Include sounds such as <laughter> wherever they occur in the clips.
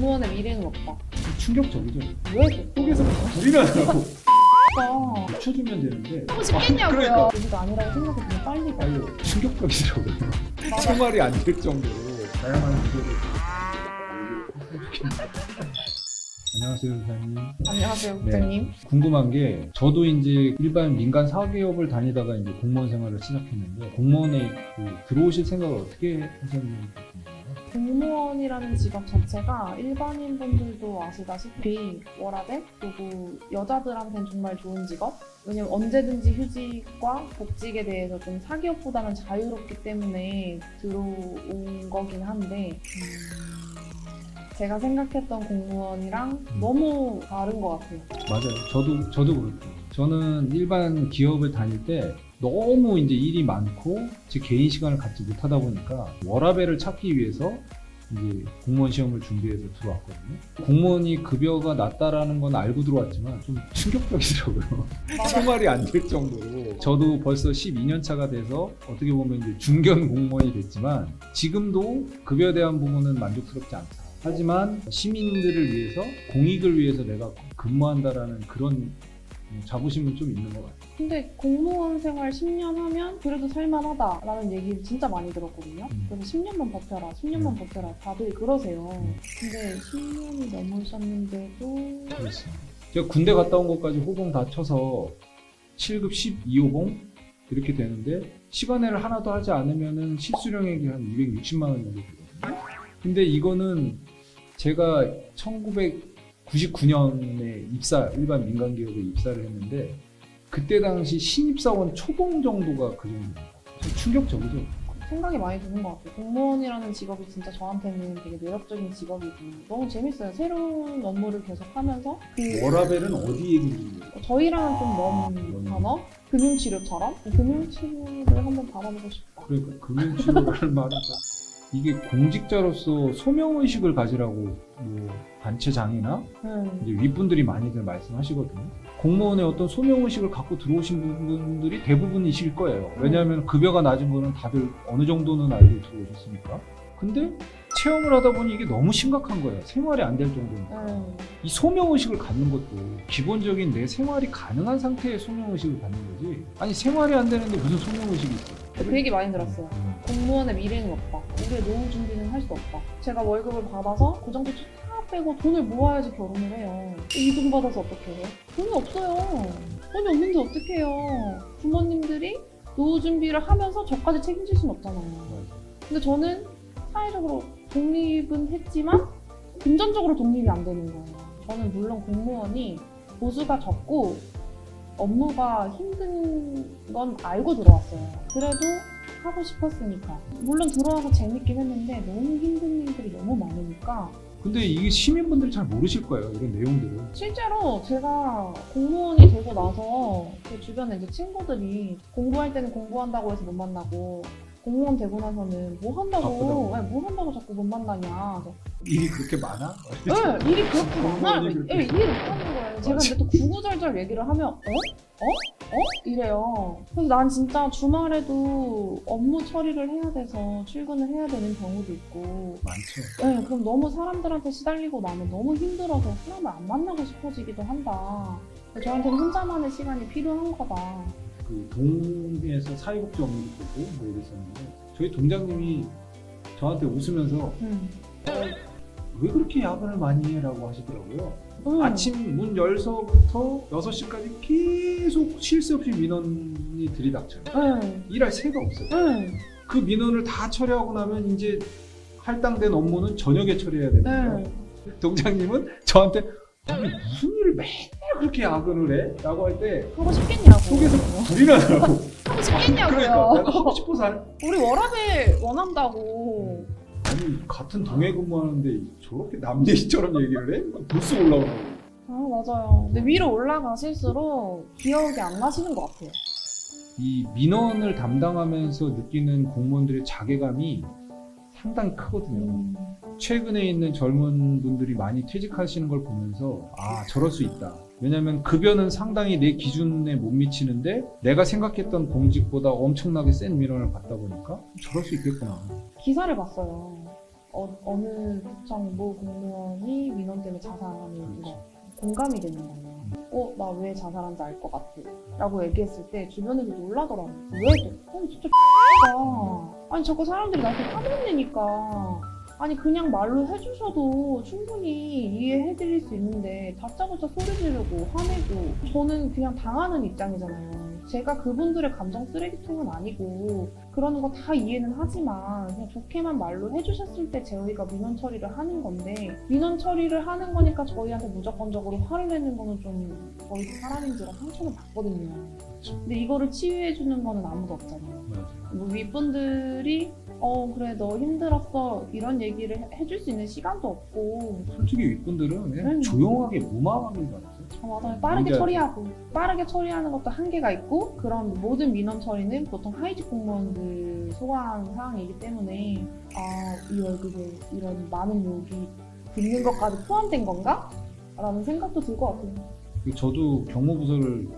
공무원의 미래는 없다. 충격적이죠. 왜 속에서 불이 나더라고. 그럴까? 맞춰주면 되는데 하고 싶겠냐고요. 그러니까. 여기가 아니라고 생각해보면 빨리 가. 아유 충격적이더라고요. 생활이 안 될 정도로 다양한 구조를. 안녕하세요, 선생님. 안녕하세요, 네. 국장님. 궁금한 게 저도 이제 일반 민간 사기업을 다니다가 이제 공무원 생활을 시작했는데 공무원에 그 들어오실 생각을 어떻게 하셨는지. 공무원이라는 직업 자체가 일반인 분들도 아시다시피 워라밸 그리고 여자들한테는 정말 좋은 직업 왜냐면 언제든지 휴직과 복직에 대해서 좀 사기업보다는 자유롭기 때문에 들어온 거긴 한데 음, 제가 생각했던 공무원이랑 음. 너무 다른 것 같아요. 맞아요. 저도 저도 그렇고 저는 일반 기업을 다닐 때 너무 이제 일이 많고 제 개인 시간을 갖지 못하다 보니까 워라밸을 찾기 위해서 이제 공무원 시험을 준비해서 들어왔거든요. 공무원이 급여가 낮다라는 건 알고 들어왔지만 좀 충격적이더라고요. <laughs> 생활이 안 될 정도로 저도 벌써 12년 차가 돼서 어떻게 보면 이제 중견 공무원이 됐지만 지금도 급여에 대한 부분은 만족스럽지 않다. 하지만 시민들을 위해서 공익을 위해서 내가 근무한다라는 그런 자부심은 좀 있는 것 같아요. 근데 공무원 생활 10년 하면 그래도 살만하다라는 얘기를 진짜 많이 들었거든요. 음. 그래서 10년만 버텨라, 10년만 음. 버텨라. 다들 그러세요. 음. 근데 10년이 넘으셨는데도 그렇죠. 제가 군대 갔다 온 것까지 호봉 다 쳐서 7급 12호봉 이렇게 되는데 시간회를 하나도 하지 않으면은 실수령액이 한 260만 원 정도 되거든요. 근데 이거는 제가 1999년에 입사 일반 민간 기업에 입사를 했는데 그때 당시 신입사원 초봉 정도가 그. 좀 충격적이죠. 생각이 많이 드는 것 같아요. 공무원이라는 직업이 진짜 저한테는 되게 매력적인 직업이고 너무 재밌어요. 새로운 업무를 계속 하면서 그 워라벨은 어디 해요? 저희랑은 좀 먼. 먼 단어? 금융치료처럼? 금융치료를 한번 받아보고 싶다. 그러니까 금융치료라는 말은 딱 이게 공직자로서 소명의식을 가지라고 뭐 단체장이나 음. 이제 윗분들이 많이들 말씀하시거든요. 공무원의 어떤 소명의식을 갖고 들어오신 분들이 대부분이실 거예요. 왜냐하면 급여가 낮은 거는 다들 어느 정도는 알고 들어오셨으니까. 근데 체험을 하다 보니 이게 너무 심각한 거예요. 생활이 안 될 정도니까. 음. 이 소명의식을 갖는 것도 기본적인 내 생활이 가능한 상태의 소명의식을 갖는 거지. 아니 생활이 안 되는데 무슨 소명의식이 있어? 그 얘기 많이 들었어요. 음. 공무원의 미래는 없다. 우리의 노후 준비는 할 수 없다. 제가 월급을 받아서 그 정도 다 빼고 돈을 모아야지 결혼을 해요. 이 돈 받아서 어떻게 해요? 돈이 없어요. 돈이 없는데 어떻게 해요? 부모님들이 노후 준비를 하면서 저까지 책임질 수는 없잖아요. 근데 저는 사회적으로 독립은 했지만 금전적으로 독립이 안 되는 거예요. 저는 물론 공무원이 보수가 적고 업무가 힘든 건 알고 들어왔어요. 그래도 하고 싶었으니까. 물론 들어와서 재밌긴 했는데 너무 힘든 일들이 너무 많으니까 근데 이게 시민분들이 잘 모르실 거예요. 이런 내용들을. 실제로 제가 공무원이 되고 나서 제 주변에 이제 친구들이 공부할 때는 공부한다고 해서 못 만나고 공무원 되고 나서는 뭐 한다고 바쁘다고. 왜뭐 한다고 자꾸 못 만나냐 그래서 일이 그렇게 많아? 네, 일이 그렇게 많아. 공무원이 그렇게 예, 일이 못하는 거예요. 제가. 근데 또 구구절절 얘기를 하면 어? 어? 어? 이래요. 그래서 난 진짜 주말에도 업무 처리를 해야 돼서 출근을 해야 되는 경우도 있고 많죠. 네, 그럼 너무 사람들한테 시달리고 나면 너무 힘들어서 사람을 안 만나고 싶어지기도 한다. 저한테는 혼자만의 시간이 필요한 거다. 그 동에서 사회복지 업무도 보고 뭐 이랬었는데 저희 동장님이 저한테 웃으면서 음. 왜 그렇게 야근을 많이 해라고 하시더라고요. 음. 아침 문 열서부터 6시까지 계속 쉴 새 없이 민원이 들이닥쳐요. 네, 일할 새가 없어요. 네, 그 민원을 다 처리하고 나면 이제 할당된 업무는 저녁에 처리해야 되거든요. 네. 동장님은 저한테 아니 무슨 일을 맨 날 그렇게 야근을 해? 라고 할 때 하고 싶겠냐고. 속에서 불이 나더라고. 하고 싶겠냐고요. 그러니까 내가 하고 싶어서 할 우리 워라벨 원한다고. 아니 같은 동에 근무하는데 저렇게 남 얘기처럼 얘기를 해? 불쑥 올라오는 아 맞아요. 근데 위로 올라가실수록 기억이 안 나시는 것 같아요. 이 민원을 담당하면서 느끼는 공무원들의 자괴감이 상당히 크거든요. 음. 최근에 있는 젊은 분들이 많이 퇴직하시는 걸 보면서 아 저럴 수 있다. 왜냐하면 급여는 상당히 내 기준에 못 미치는데 내가 생각했던 공직보다 엄청나게 센 민원을 받다 보니까 저럴 수 있겠구나. 기사를 봤어요. 어, 어느 구청 모 공무원이 민원 때문에 자살하는 거 공감이 되는 거예요. 어, 나 왜 자살한지 알 것 같아. 라고 얘기했을 때 주변에서 놀라더라고요. 왜? 어, 진짜 X다. 아니, 자꾸 사람들이 나한테 화를 내니까. 아니, 그냥 말로 해주셔도 충분히 이해해드릴 수 있는데 다짜고짜 소리 지르고 화내고 저는 그냥 당하는 입장이잖아요. 제가 그분들의 감정 쓰레기통은 아니고 그러는 거 다 이해는 하지만 그냥 좋게만 말로 해주셨을 때 저희가 민원 처리를 하는 건데 민원 처리를 하는 거니까 저희한테 무조건적으로 화를 내는 거는 좀 저희도 사람인지라 상처는 받거든요. 근데 이거를 치유해 주는 거는 아무도 없잖아요. 뭐 윗분들이 어 그래 너 힘들었어 이런 얘기를 해- 해줄 수 있는 시간도 없고 솔직히 윗분들은 그냥 음. 조용하게 무마하는 것 같아요. 어, 맞아요. 빠르게 그러니까- 처리하고 빠르게 처리하는 것도 한계가 있고 그런 모든 민원 처리는 보통 하이직 공무원들 소관 사항이기 때문에 아 이 월급에 이런 많은 욕이 듣는 것까지 포함된 건가? 라는 생각도 들 것 같아요. 저도 경무부서를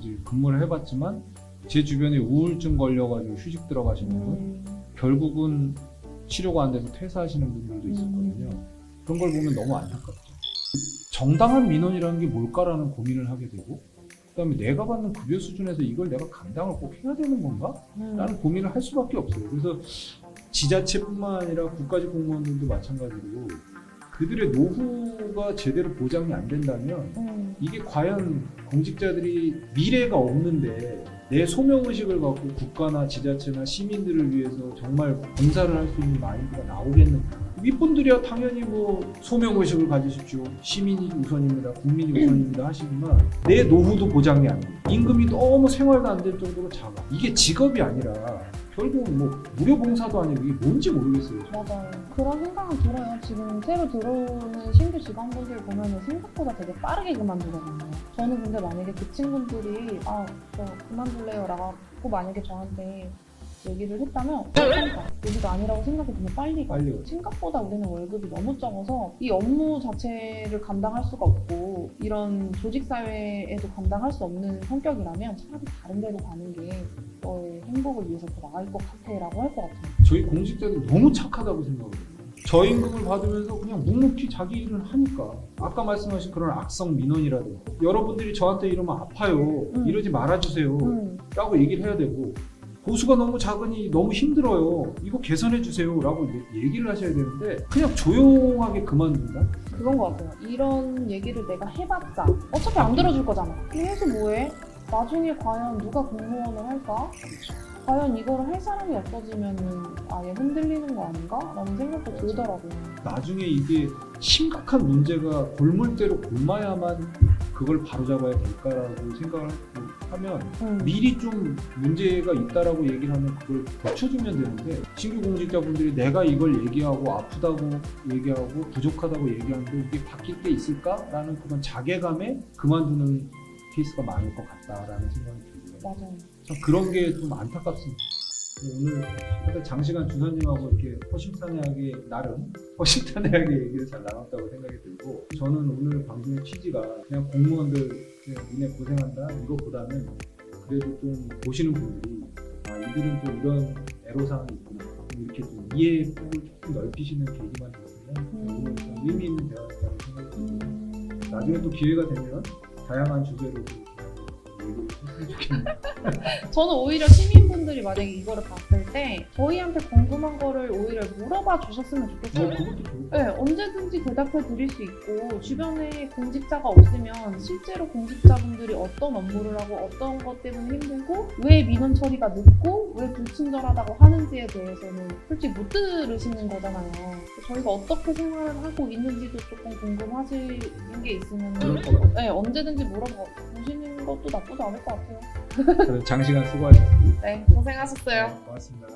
이제 근무를 해봤지만 제 주변에 우울증 걸려가지고 휴직 들어가시는 분 음, 결국은 치료가 안 돼서 퇴사하시는 분들도 있었거든요. 음. 그런 걸 보면 너무 안타깝죠. 정당한 민원이라는 게 뭘까라는 고민을 하게 되고 그다음에 내가 받는 급여 수준에서 이걸 내가 감당을 꼭 해야 되는 건가? 음. 라는 고민을 할 수밖에 없어요. 그래서 지자체뿐만 아니라 국가직 공무원들도 마찬가지로 그들의 노후가 제대로 보장이 안 된다면 음, 이게 과연 공직자들이 미래가 없는데 내 소명의식을 갖고 국가나 지자체나 시민들을 위해서 정말 봉사를 할 수 있는 마인드가 나오겠는가? 윗분들이야 당연히 뭐 소명의식을 가지십시오. 시민이 우선입니다. 국민이 우선입니다 하시지만 내 노후도 보장이 안 돼. 임금이 너무 생활도 안 될 정도로 작아. 이게 직업이 아니라 결국 뭐 무료 봉사도 아니고 이게 뭔지 모르겠어요 맞아요. 그런 생각은 들어요. 지금 새로 들어오는 신규 직원분들 보면은 생각보다 되게 빠르게 그만두거든요. 저는 근데 만약에 그 친구들이 아, 저 그만둘래요 라고 만약에 저한테 얘기를 했다면 어, 그러니까 여기가 아니라고 생각이 들면 빨리 가. 빨리. 생각보다 우리는 월급이 너무 적어서 이 업무 자체를 감당할 수가 없고 이런 조직 사회에도 감당할 수 없는 성격이라면 차라리 다른 데로 가는 게 너의 행복을 위해서 더 나을 것 같아라고 할 것 같아요. 저희 공직자들 너무 착하다고 생각해요. 저임금을 받으면서 그냥 묵묵히 자기 일을 하니까 아까 말씀하신 그런 악성 민원이라든가 여러분들이 저한테 이러면 아파요 음. 이러지 말아주세요 음. 라고 얘기를 해야 되고 보수가 너무 작으니 너무 힘들어요 이거 개선해 주세요 라고 얘기를 하셔야 되는데 그냥 조용하게 그만둔다 그건 것 같아요. 이런 얘기를 내가 해봤자 어차피 안 들어줄 거잖아. 해서 뭐해? 나중에 과연 누가 공무원을 할까? 과연 이거를 할 사람이 없어지면은 아예 흔들리는 거 아닌가? 라는 생각도 들더라고요. 나중에 이게 심각한 문제가 골물대로 골마야만 그걸 바로잡아야 될까라고 생각을 하면 음. 미리 좀 문제가 있다라고 얘기를 하면 그걸 고쳐주면 되는데 신규 공직자분들이 내가 이걸 얘기하고 아프다고 얘기하고 부족하다고 얘기하는데 이게 바뀔 게 있을까라는 그런 자괴감에 그만두는 케이스가 많을 것 같다라는 생각이 들고요. 맞아요. 참 그런 게 좀 안타깝습니다. 오늘 장시간 주사님하고 이렇게 허심탄회하게 나름 허심탄회하게 얘기를 잘 나눴다고 생각이 들고 저는 오늘 방송의 취지가 그냥 공무원들 그냥 니네 고생한다 이것보다는 그래도 좀 보시는 분들이 아 이들은 또 이런 애로사항이 있구나 이렇게 좀 이해의 폭을 조금 넓히시는 계기만 됐으면 음. 좀 의미 있는 대화였다고 생각이 들고 음. 나중에 또 기회가 되면 다양한 주제로 좋겠네요. 저는 오히려 시민분들이 만약에 이거를 봤을 때 저희한테 궁금한 거를 오히려 물어봐 주셨으면 좋겠어요. 것 네, 언제든지 대답해 드릴 수 있고 주변에 공직자가 없으면 실제로 공직자분들이 어떤 업무를 하고 어떤 것 때문에 힘들고 왜 민원 처리가 늦고 왜 불친절하다고 하는지에 대해서는 솔직히 못 들으시는 거잖아요. 저희가 어떻게 생활을 하고 있는지도 조금 궁금하시는 게 있으면. 네, 언제든지 물어봐 보시는 것도 나쁘지 않을 것 같아요. 장시간 수고하셨습니다. 네, 고생하셨어요. 고맙습니다.